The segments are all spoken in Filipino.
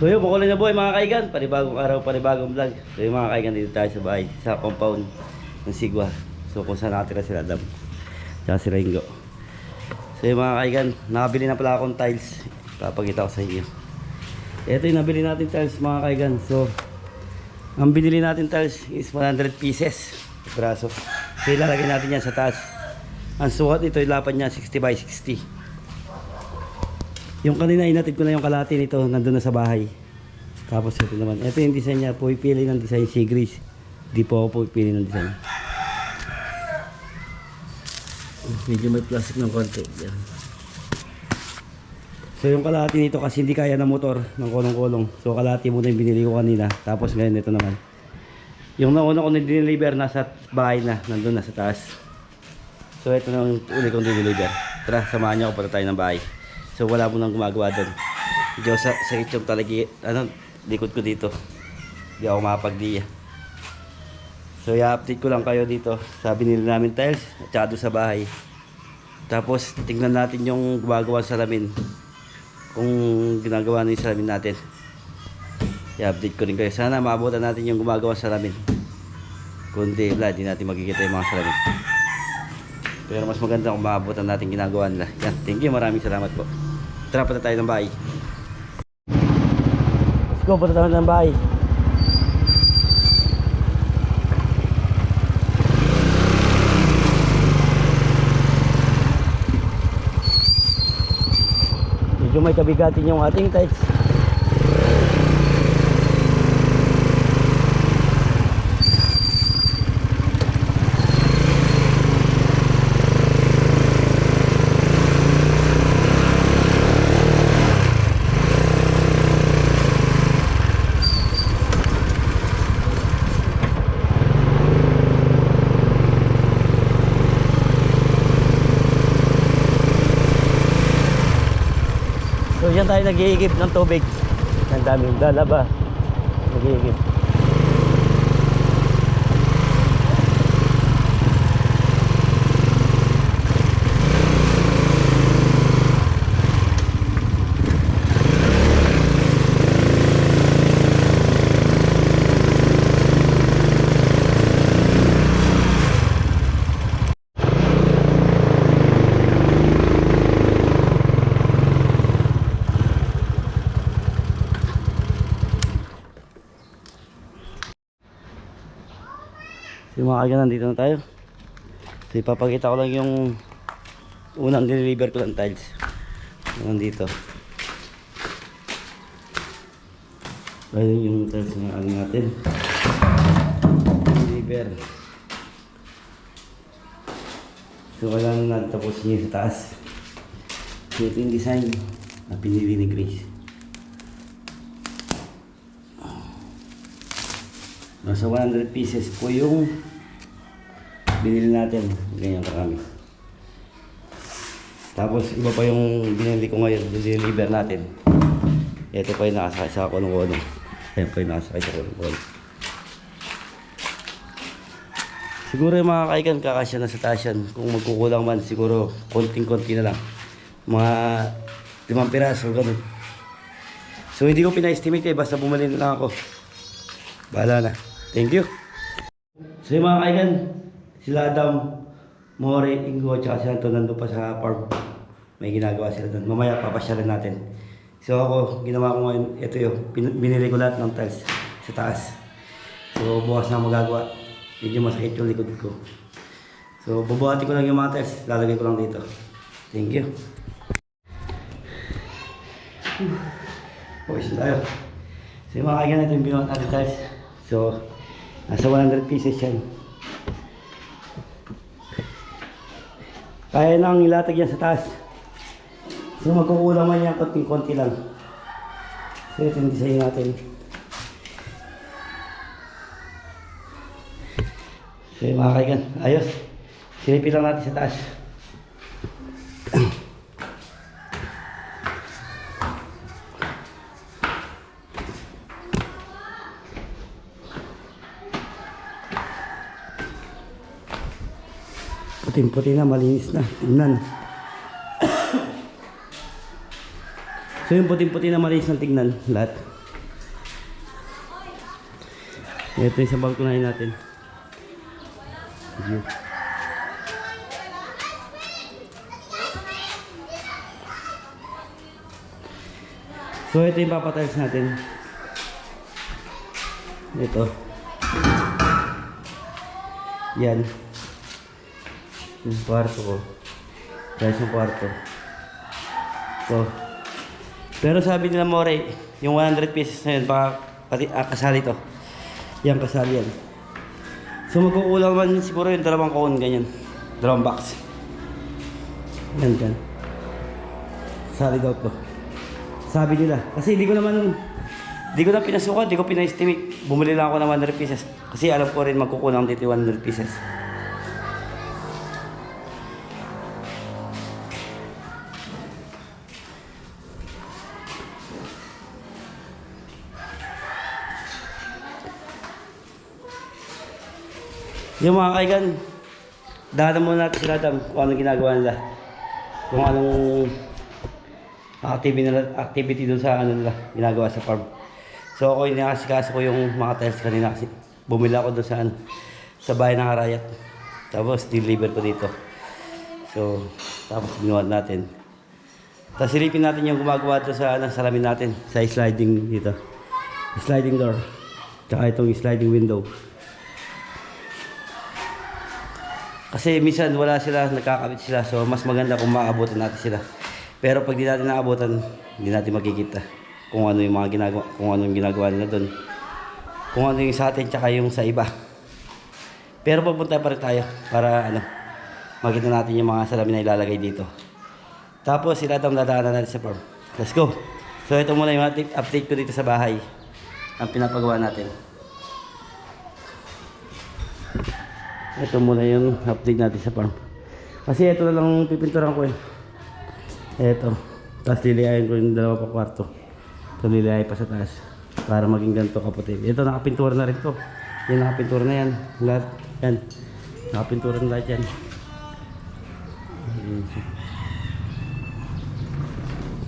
So yun, makulay na buhay mga kaigan. Panibagong araw, panibagong vlog. So yun mga kaigan, dito tayo sa bahay, sa compound ng Sigwa. So kung saan nakatira sila Adam. Tsaka si Ringo. So yun mga kaigan, nakabili na pala akong tiles. Papakita ko sa inyo. Ito yung nabili natin tiles mga kaigan. So, ang binili natin tiles is 100 pieces. Braso. So ilalagay natin yan sa taas. Ang sukat ito, lapad niya 60 by 60. Yung kanina inatid ko na yung kalati nito, nandun na sa bahay. Tapos ito naman. Ito yung design niya, pumipili ng design si Grace. Di po ako pumipili ng design. Medyo may plastic ng konti. Yan. So yung kalati nito kasi hindi kaya ng motor ng kulong-kulong. So kalati muna yung binili ko kanina. Tapos ngayon ito naman. Yung nauna ko na dineliver nasa bahay na, nandun na sa taas. So ito na yung uli kong dineliver. Tara, samahan niyo ako para tayo ng bahay. So wala mo nang gumagawa doon. Medyo sa, sa itong talagi, ano, likod ko dito. Hindi ako mapagdiya. So i-update ko lang kayo dito sa binili namin tiles doon sa bahay. Tapos tingnan natin yung gumagawa sa salamin. Kung ginagawa na yung salamin natin. I-update ko rin kayo. Sana maabutan natin yung gumagawa sa salamin. Kundi wala, di natin makikita yung mga salamin. Pero mas maganda kung maabutan natin ginagawa nila. Yan, thank you. Maraming salamat po. Tara, punta tayo ng bahay. Let's go, punta tayo ng bahay. Medyo may kabigatin yung ating tights. So yan tayo nag-iigib ng tubig. Ang daming dalaba. Nag-iigib. Kaigan, nandito na tayo. So ipapakita ko lang yung unang deliver ko ng tiles. Nandito. Ayun yung tiles na ano natin. Deliver. So kailangan natin tapusin niya sa taas. Ito yung design na pinili ni Grace. Nasa 100 pieces po yung binili natin. Ganyan karami. Tapos iba pa yung binili ko ngayon, deliver natin. Ito pa yung nakasakay sa kulong-kulong. Ayan pa yung nakasakay sa kulong-kulong. Siguro yung mga kaikan kakasya na sa taas yan. Kung magkukulang man, siguro konting-konti na lang. Mga limang piraso, ganun. So hindi ko pina-estimate eh, basta bumili na lang ako. Bahala na. Thank you. So yung mga kaigan, sila Adam, More, Ingo, at saka si Anton nandun pa sa farm. May ginagawa sila doon. Mamaya papasyalan natin. So ako, ginawa ko ngayon, ito yun, binili ko lahat ng tiles sa taas. So bukas na magagawa. Medyo masakit yung likod ko. So bubuhati ko lang yung mga tiles, lalagay ko lang dito. Thank you. Na tayo. So yung mga kaigan natin binuhat natin tiles. So, nasa 100 pieces yan. Kaya nang ilatag yan sa taas. So magkukulang man yan, konting-konti lang. So ito yung design natin. So mga kaigan, ayos. Silipin lang natin sa taas. Puting-puti na, malinis na. Tingnan. so yung puting-puti na malinis na tingnan lahat. Ito yung isang balkonahin natin. View. So ito yung papatiles natin. Ito. Yan. Yung kwarto ko. Guys, yung kwarto. Ito. Pero sabi nila More, yung 100 pieces na yun, baka pati, ah, kasali to. Yan, kasali yan. So magkukulang man siguro yung dalawang cone, ganyan. Dalawang box. Yan, yan. Kasali daw to. Sabi nila. Kasi hindi ko naman, hindi ko na pinasukat, hindi ko pina-estimate. Bumili lang ako ng 100 pieces. Kasi alam ko rin magkukulang dito yung 100 pieces. Yung mga kaigan, dahanan muna natin sila dam kung anong ginagawa nila. Kung anong activity nila, activity dun sa ano nila, ginagawa sa farm. So ako inakasikaso ko yung mga tiles kanina kasi bumili ako doon sa ano, sa bahay ng Arayat. Tapos deliver ko dito. So, tapos ginawa natin. Tapos silipin natin yung gumagawa doon sa ano, salamin natin, sa sliding dito. Sliding door. Tsaka itong sliding window. Kasi minsan wala sila, nagkakabit sila. So mas maganda kung maabutan natin sila. Pero pag di natin naabutan, hindi natin makikita kung ano yung mga ginagawa, kung ano yung ginagawa nila doon. Kung ano yung sa atin tsaka yung sa iba. Pero pupunta pa rin tayo para ano, makita natin yung mga salamin na ilalagay dito. Tapos sila itong dadaanan natin sa farm. Let's go! So ito muna yung update, update ko dito sa bahay. Ang pinapagawa natin. Ito muna yung update natin sa farm. Kasi ito na lang pipinturan ko eh. Ito. Tapos lilihayin ko yung dalawa pa kwarto. Ito lilihayin pa sa taas. Para maging ganito kaputi. Ito nakapintura na rin to. Yan nakapintura na yan. Lahat. Yan. Nakapintura na lahat yan.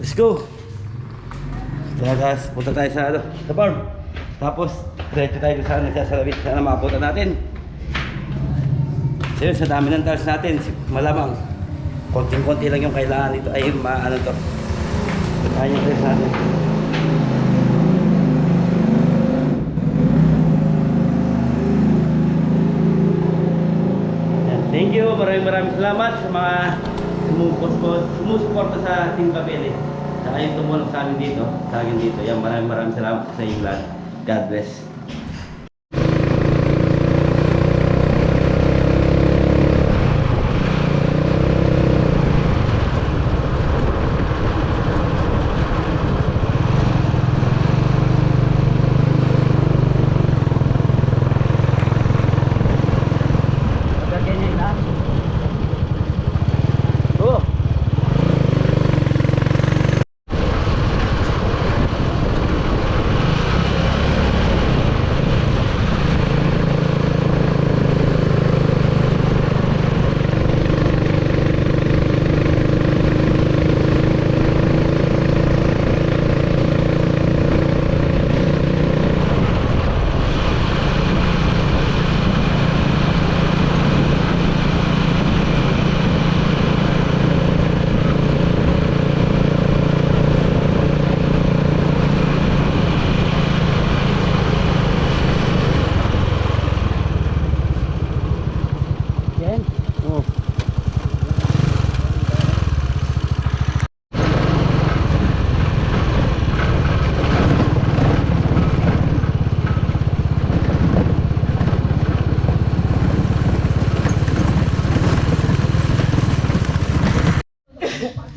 Let's go! Tapos punta tayo sa ano, sa farm. Tapos diretso tayo sa ano, sa salawit. Sana maabutan natin. Yun, sa dami ng tiles natin, malamang konting-konti lang yung kailangan nito. Ay, maano to. Kaya yung tiles natin. Thank you. Maraming maraming salamat sa mga sumusuporta, sa Team Kapele. Saka yung tumulong sa amin dito, sa akin dito. Yan, maraming maraming salamat sa inyo lahat. God bless.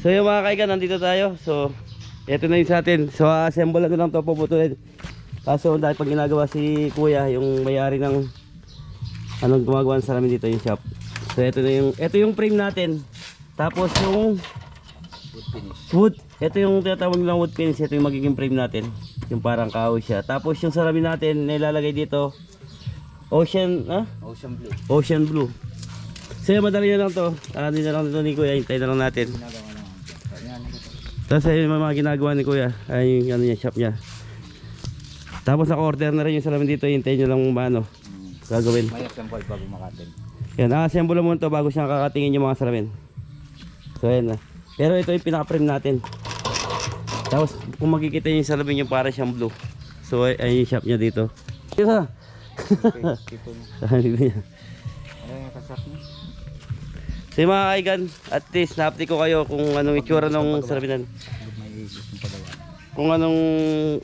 So yung mga kaigan, nandito tayo. So, ito na yung sa atin. So, assemble na lang ito, puputulin. Kaso dahil pag ginagawa si kuya, yung may-ari ng anong gumagawa sa namin dito yung shop. So ito na yung ito yung frame natin. Tapos yung wood, ito yung tinatawag nilang wood finish, ito yung magiging frame natin. Yung parang kahoy siya. Tapos yung salamin natin nilalagay dito ocean, ah? Ocean blue. Ocean blue. So madali na lang to. Ano na lang dito ni Kuya, hintayin na lang natin. Ginagawa. Tapos ayun mga ginagawa ni Kuya, ay yung ano niya, shop niya. Tapos naka-order na rin yung salamin dito. Hintayin nyo lang ano, gagawin. May assemble bago makatin. Yan, assemble mo to bago siya kakatingin yung mga salamin. So ayan na. Pero ito yung pinaka-frame natin. Tapos kung makikita nyo yung salamin yung para siyang blue. So ay, ay yung shop niya dito. Dito. Dito niya. Ano yung kasak mo? So yung mga kaigan, at least na-update ko kayo kung anong itsura ng pagawa. Kung anong,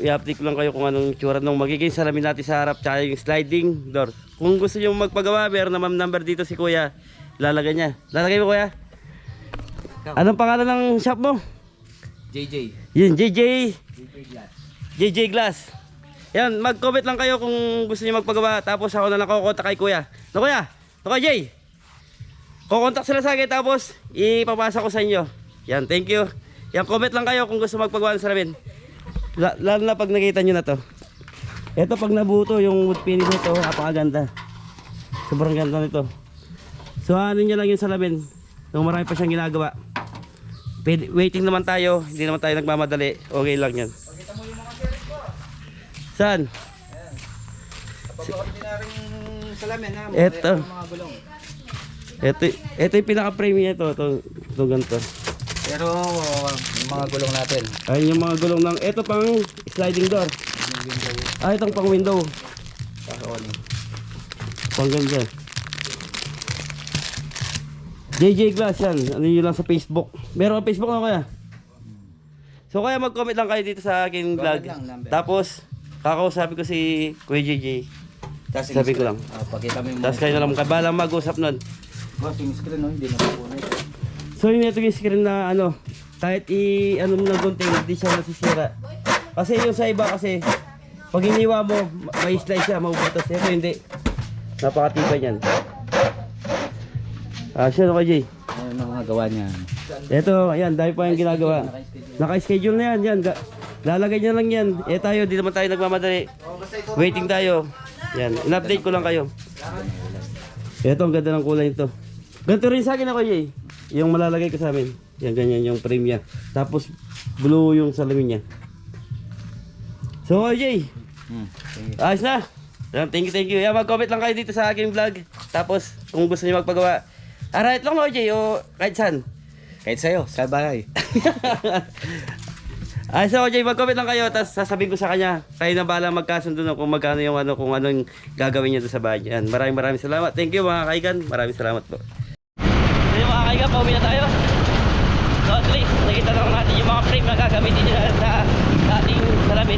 i-update ko lang kayo kung anong itsura ng magiging salamin natin sa harap tsaka yung sliding door. Kung gusto nyo magpagawa, meron naman number dito si kuya. Lalagay niya. Lalagay mo kuya? Anong pangalan ng shop mo? JJ. Yun, JJ. JJ Glass. JJ Glass. Yan, mag-comment lang kayo kung gusto niyo magpagawa. Tapos ako na lang kukontak kay kuya. No kuya? No kuya Jay? Kukontak sila sa akin tapos ipapasa ko sa inyo. Yan, thank you. Yan, comment lang kayo kung gusto magpagawa ng salamin. La- Lalo na pag nakita nyo na to. Ito pag nabuto yung wood finish nito, napakaganda. Sobrang ganda nito. So ano nyo lang yung salamin. Nung marami pa siyang ginagawa. Pwede, waiting naman tayo, hindi naman tayo nagmamadali. Okay lang yan. Saan? Kapag ordinaryong salamin ha, Eto. mga gulong. Ito, ito yung pinaka-frame niya ito. Ito, ito ganito. Pero mga gulong natin. Ayun yung mga gulong ng, ito pang sliding door. Ah, itong pang window. Pang ganyan. JJ Glass yan. Ano yun lang sa Facebook. Meron ka Facebook na kaya? So kaya mag-comment lang kayo dito sa aking vlog. Tapos, kakausapin ko si Kuya JJ. Sabi ko lang. Uh, pakita mo yung Tapos kayo na lang balang mag-usap nun. Yung screen no, hindi na mapunit. So yun ito yung screen na ano, kahit i ano mo ng gunting, hindi siya nasisira. Kasi yung sa iba kasi, pag iniwa mo, ma- may slide siya, mabubutas. Ito hindi. Napakatibay niyan. Ah, siya no Jay. Ano ang mga gawa niya? Ito, ayan, dahil pa yung ginagawa. Naka-schedule na yan, yan. Ga- Lalagay niya lang yan. Eh tayo, di naman tayo nagmamadali. Waiting tayo. Yan, in-update ko lang kayo. Ito, ang ganda ng kulay nito. Ganito rin sa akin ako, Jay. Yung malalagay ko sa amin. Yan, ganyan yung frame niya. Tapos, blue yung salamin niya. So, Jay, Hmm. Ayos na. Thank you, thank you. Yan, mag-comment lang kayo dito sa aking vlog. Tapos, kung gusto niyo magpagawa. Ah, right lang, no, Jay, o kahit saan. Kahit sa'yo, sa bahay. Ay, so Jay, mag-comment lang kayo, tapos sasabihin ko sa kanya, kayo na bala magkasundo na kung magkano yung ano, kung anong gagawin niya doon sa bahay. Yan, maraming maraming salamat. Thank you mga kaigan, maraming salamat po. Kaigan, pauwi na tayo. So at least, nakita lang natin yung mga frame na gagamitin nila sa, sa ating salamin.